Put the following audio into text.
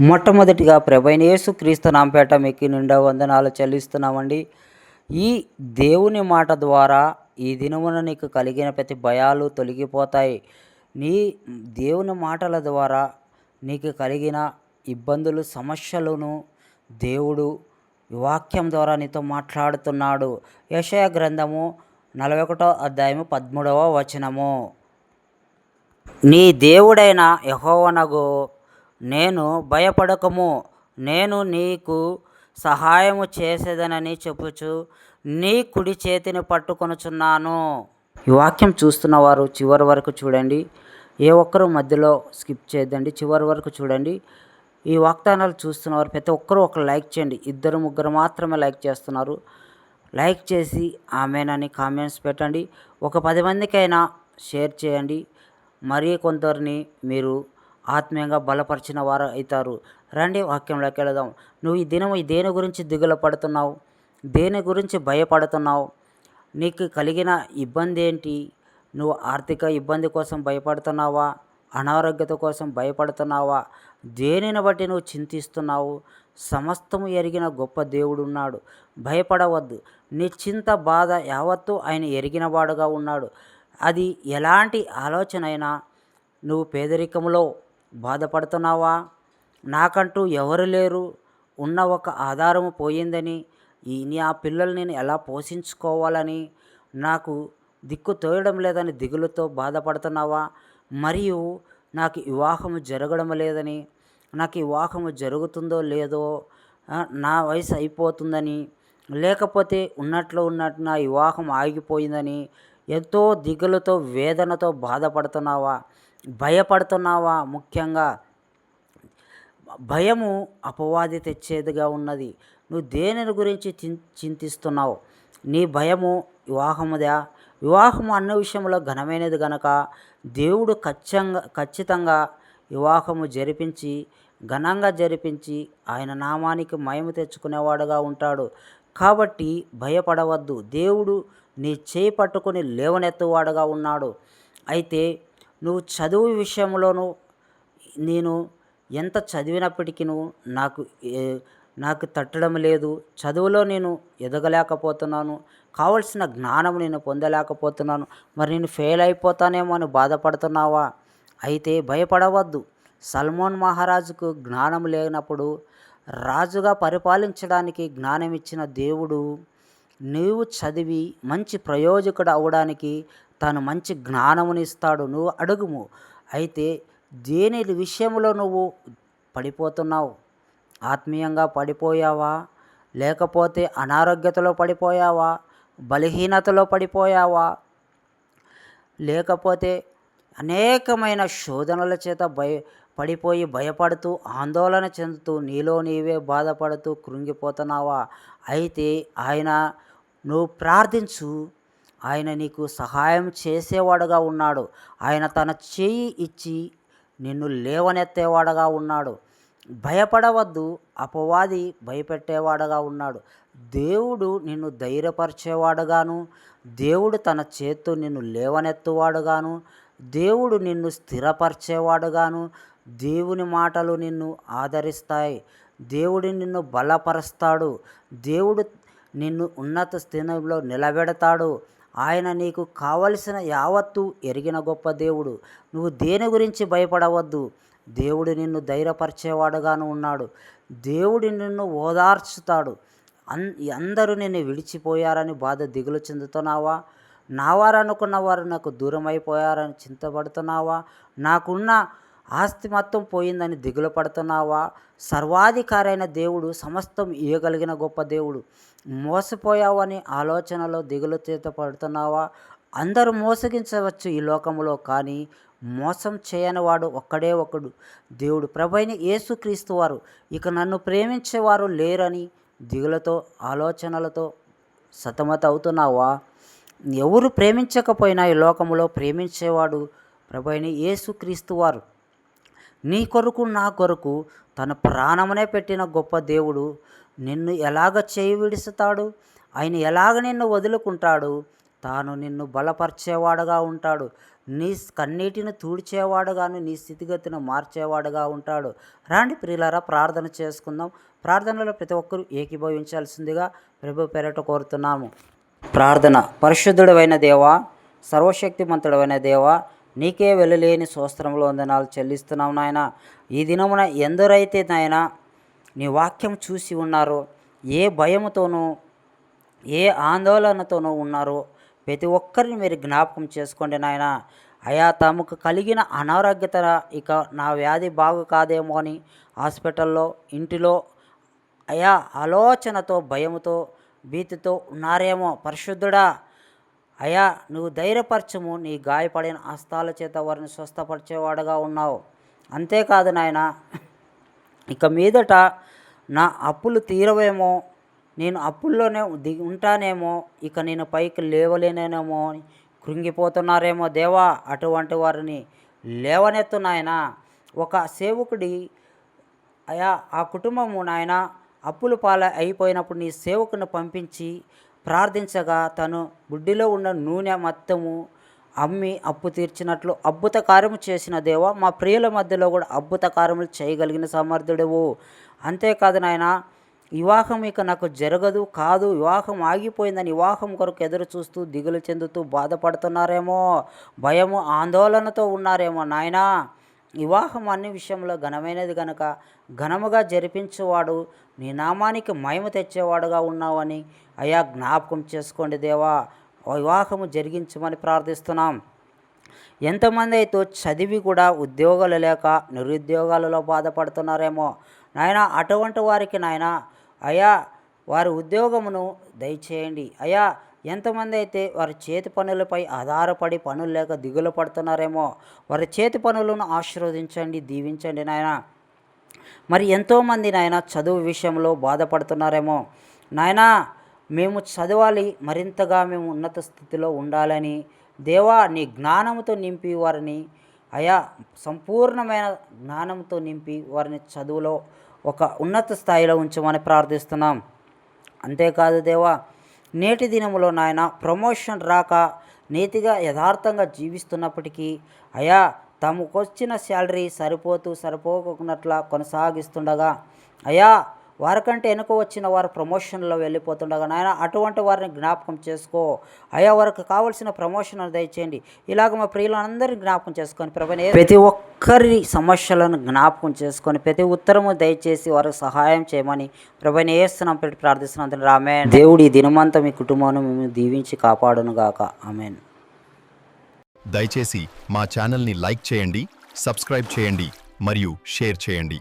మొట్టమొదటిగా ప్రభైన యేసు క్రీస్తు నాంపేట మీకు నిండా వందనాలు చెల్లిస్తున్నామండి. ఈ దేవుని మాట ద్వారా ఈ దినమున నీకు కలిగిన ప్రతి భయాలు తొలగిపోతాయి. నీ దేవుని మాటల ద్వారా నీకు కలిగిన ఇబ్బందులు సమస్యలను దేవుడు వాక్యం ద్వారా నీతో మాట్లాడుతున్నాడు. యెషయా గ్రంథము నలభై ఒకటో అధ్యాయము పదమూడవ వచనము. నీ దేవుడైన యహోవనగు నేను భయపడకము. నేను నీకు సహాయము చేసేదనని చెప్పుచు నీ కుడి చేతిని పట్టుకొనుచున్నాను. ఈ వాక్యం చూస్తున్న వారు చివరి వరకు చూడండి. ఏ ఒక్కరు మధ్యలో స్కిప్ చేయొద్దండి. చివరి వరకు చూడండి. ఈ వాగ్దానాలు చూస్తున్నవారు ప్రతి ఒక్కరూ ఒక లైక్ చేయండి. ఇద్దరు ముగ్గురు మాత్రమే లైక్ చేస్తున్నారు. లైక్ చేసి ఆమెనని కామెంట్స్ పెట్టండి. ఒక పది మందికైనా షేర్ చేయండి. మరీ కొందరిని మీరు ఆత్మీయంగా బలపరిచిన వారు అవుతారు. రండి వాక్యంలోకి వెళదాం. నువ్వు ఈ దినం దేని గురించి దిగులు పడుతున్నావు దేని గురించి భయపడుతున్నావు? నీకు కలిగిన ఇబ్బంది ఏంటి? నువ్వు ఆర్థిక ఇబ్బంది కోసం భయపడుతున్నావా? అనారోగ్యత కోసం భయపడుతున్నావా? దేనిని బట్టి నువ్వు చింతిస్తున్నావు? సమస్తము ఎరిగిన గొప్ప దేవుడు ఉన్నాడు భయపడవద్దు. నీ చింత బాధ యావత్తు ఆయన ఎరిగినవాడుగా ఉన్నాడు. అది ఎలాంటి ఆలోచన అయినా నువ్వు పేదరికంలో బాధపడుతున్నావా? నాకంటూ ఎవరు లేరు. ఉన్న ఒక ఆధారము పోయిందని ఈ ఆ పిల్లల్ని నేను ఎలా పోషించుకోవాలని నాకు దిక్కు తోయడం లేదని దిగులుతో బాధపడుతున్నావా? మరియు నాకు వివాహము జరగడం లేదని నాకు వివాహము జరుగుతుందో లేదో నా వయసు అయిపోతుందని లేకపోతే ఉన్నట్లు ఉన్నట్టు నా వివాహం ఆగిపోయిందని ఎంతో దిగులతో వేదనతో బాధపడుతున్నావా? భయపడుతున్నావా ముఖ్యంగా? భయము అపవాది తెచ్చేదిగా ఉన్నది. నువ్వు దేనిని గురించి చిం చింతిస్తున్నావు? నీ భయము వివాహముదా? వివాహము అన్న విషయంలో ఘనమైనది గనక దేవుడు ఖచ్చితంగా ఖచ్చితంగా వివాహము జరిపించి ఘనంగా జరిపించి ఆయన నామానికి మయము తెచ్చుకునేవాడుగా ఉంటాడు. కాబట్టి భయపడవద్దు. దేవుడు నీ చేయి పట్టుకొని లేవనెత్తువాడుగా ఉన్నాడు. అయితే నువ్వు చదువు విషయంలోనూ నేను ఎంత చదివినప్పటికీ నాకు నాకు తట్టడం లేదు. చదువులో నేను ఎదగలేకపోతున్నాను. కావలసిన జ్ఞానం నేను పొందలేకపోతున్నాను. మరి నేను ఫెయిల్ అయిపోతానేమో అని బాధపడుతున్నావా? అయితే భయపడవద్దు. సల్మాన్ మహారాజుకు జ్ఞానం లేనప్పుడు రాజుగా పరిపాలించడానికి జ్ఞానం ఇచ్చిన దేవుడు నీవు చదివి మంచి ప్రయోజకుడు అవడానికి తాను మంచి జ్ఞానమునిస్తాడు నువ్వు అడుగుము. అయితే దేని విషయంలో నువ్వు పడిపోతున్నావు? ఆత్మీయంగా పడిపోయావా? లేకపోతే అనారోగ్యతలో పడిపోయావా? బలహీనతలో పడిపోయావా? లేకపోతే అనేకమైన శోధనల చేత భయ పడిపోయి భయపడుతూ ఆందోళన చెందుతూ నీలో నీవే బాధపడుతూ కృంగిపోతున్నావా? అయితే ఆయన నువ్వు ప్రార్థించు. ఆయన నీకు సహాయం చేసేవాడుగా ఉన్నాడు. ఆయన తన చేయి ఇచ్చి నిన్ను లేవనెత్తేవాడుగా ఉన్నాడు. భయపడవద్దు అపవాది భయపెట్టేవాడుగా ఉన్నాడు. దేవుడు నిన్ను ధైర్యపరిచేవాడుగాను దేవుడు తన చేత్తో నిన్ను లేవనెత్తువాడుగాను దేవుడు నిన్ను స్థిరపరిచేవాడుగాను దేవుని మాటలు నిన్ను ఆదరిస్తాయి. దేవుడు నిన్ను బలపరుస్తాడు. దేవుడు నిన్ను ఉన్నత స్థితిలో నిలబెడతాడు. ఆయన నీకు కావలసిన యావత్తు ఎరిగిన గొప్ప దేవుడు. నువ్వు దేని గురించి భయపడవద్దు. దేవుడు నిన్ను ధైర్యపరిచేవాడుగాను ఉన్నాడు. దేవుడు నిన్ను ఓదార్చుతాడు. అన్ అందరూ నిన్ను విడిచిపోయారని బాధ దిగులు చెందుతున్నావా? నా వారు అనుకున్న వారు నాకు దూరం అయిపోయారని చింతపడుతున్నావా? నాకున్న ఆస్తి మొత్తం పోయిందని దిగులు పడుతున్నావా? సర్వాధికారైన దేవుడు సమస్తం ఇయ్యగలిగిన గొప్ప దేవుడు. మోసపోయావని ఆలోచనలో దిగులు చేత పడుతున్నావా? అందరూ మోసగించవచ్చు ఈ లోకంలో కానీ మోసం చేయని వాడు ఒక్కడే ఒకడు. దేవుడు ప్రభైన యేసుక్రీస్తు వారు ఇక నన్ను ప్రేమించేవారు లేరని దిగులతో ఆలోచనలతో సతమత అవుతున్నావా? ఎవరు ప్రేమించకపోయినా ఈ లోకంలో ప్రేమించేవాడు ప్రభైన యేసుక్రీస్తు వారు. నీ కొరకు నా కొరకు తన ప్రాణమునే పెట్టిన గొప్ప దేవుడు నిన్ను ఎలాగ చేయి విడుస్తాడు? ఆయన ఎలాగ నిన్ను వదులుకుంటాడు? తాను నిన్ను బలపరిచేవాడుగా ఉంటాడు. నీ కన్నీటిని తూడ్చేవాడుగాను నీ స్థితిగతిని మార్చేవాడుగా ఉంటాడు. రాండి ప్రియులారా ప్రార్థన చేసుకుందాం. ప్రార్థనలో ప్రతి ఒక్కరూ ఏకీభవించాల్సిందిగా ప్రభు పేరట కోరుతున్నాము. ప్రార్థన. పరిశుద్ధుడైన దేవా సర్వశక్తిమంతుడమైన దేవా నీకే వెళ్ళలేని స్వస్త్రంలో వందనాలు చెల్లిస్తున్నాం నాయన. ఈ దినమున ఎందరైతే నాయన నీ వాక్యం చూసి ఉన్నారో ఏ భయముతోనూ ఏ ఆందోళనతోనూ ఉన్నారో ప్రతి ఒక్కరిని మీరు జ్ఞాపకం చేసుకోండి నాయన. అయా తమకు కలిగిన అనారోగ్యత ఇక నా వ్యాధి బాగు కాదేమో అని హాస్పిటల్లో ఇంటిలో అయా ఆలోచనతో భయముతో భీతితో ఉన్నారేమో పరిశుద్ధుడా. అయా నువ్వు ధైర్యపరచము నీ గాయపడిన హస్తాల చేత వారిని స్వస్థపరిచేవాడుగా ఉన్నావు. అంతేకాదు నాయన ఇక మీదట నా అప్పులు తీరవేమో నేను అప్పుల్లోనే దిగి ఉంటానేమో ఇక నేను పైకి లేవలేనేమో అని కృంగిపోతున్నారేమో దేవా అటువంటి వారిని లేవనెత్తు నాయన. ఒక సేవకుడి అయా ఆ కుటుంబము నాయన అప్పుల పాల అయిపోయినప్పుడు నీ సేవకుని పంపించి ప్రార్థించగా తను బుడ్డిలో ఉన్న నూనె మొత్తము అమ్మి అప్పు తీర్చినట్లు అద్భుత కార్యము చేసిన దేవా మా ప్రియుల మధ్యలో కూడా అద్భుత కార్యములు చేయగలిగిన సమర్థుడవు. అంతేకాదు నాయన వివాహం ఇక నాకు జరగదు కాదు వివాహం ఆగిపోయిందని వివాహం కొరకు ఎదురు చూస్తూ దిగులు చెందుతూ బాధపడుతున్నారేమో భయము ఆందోళనతో ఉన్నారేమో నాయనా. వివాహం అన్ని విషయంలో ఘనమైనది గనక ఘనముగా జరిపించేవాడు నీ నామానికి మహిమ తెచ్చేవాడుగా ఉన్నావని అయా జ్ఞాపకం చేసుకోండి దేవా. వివాహము జరిగించమని ప్రార్థిస్తున్నాం. ఎంతమంది అయితే చదివి కూడా ఉద్యోగాలు లేక నిరుద్యోగాలలో బాధపడుతున్నారేమో నాయన అటువంటి వారికి నాయన అయా వారి ఉద్యోగమును దయచేయండి. అయా ఎంతమంది అయితే వారి చేతి పనులపై ఆధారపడి పనులు లేక దిగులు పడుతున్నారేమో వారి చేతి పనులను ఆశీర్వదించండి దీవించండి నాయన. మరి ఎంతోమంది నాయన చదువు విషయంలో బాధపడుతున్నారేమో. నాయనా మేము చదవాలి మరింతగా మేము ఉన్నత స్థితిలో ఉండాలని దేవా నీ జ్ఞానంతో నింపి వారిని అయా సంపూర్ణమైన జ్ఞానంతో నింపి వారిని చదువులో ఒక ఉన్నత స్థాయిలో ఉంచమని ప్రార్థిస్తున్నాం. అంతేకాదు దేవా నేటి దినములో నాయన ప్రమోషన్ రాక నీతిగా యథార్థంగా జీవిస్తున్నప్పటికీ అయా తమకొచ్చిన శాలరీ సరిపోతూ సరిపోకున్నట్లా కొనసాగిస్తుండగా అయా వారికంటే వెనుక వచ్చిన వారు ప్రమోషన్లో వెళ్ళిపోతుండగా నాయన అటువంటి వారిని జ్ఞాపకం చేసుకో. అయా వారికి కావలసిన ప్రమోషన్ దయచేయండి. ఇలాగ మా ప్రియులందరినీ జ్ఞాపకం చేసుకొని ప్రభు ప్రతి ఒక్కరి సమస్యలను జ్ఞాపకం చేసుకొని ప్రతి ఉత్తరము దయచేసి వారికి సహాయం చేయమని ప్రభుని ఏస్తున్నాం పెట్టి ప్రార్థిస్తున్నాం రామే దేవుడి ఈ దినమంతా మీ కుటుంబాన్ని మేము దీవించి కాపాడునుగాక. ఆమెన్. దయచేసి మా ఛానల్ని లైక్ చేయండి సబ్స్క్రైబ్ చేయండి మరియు షేర్ చేయండి.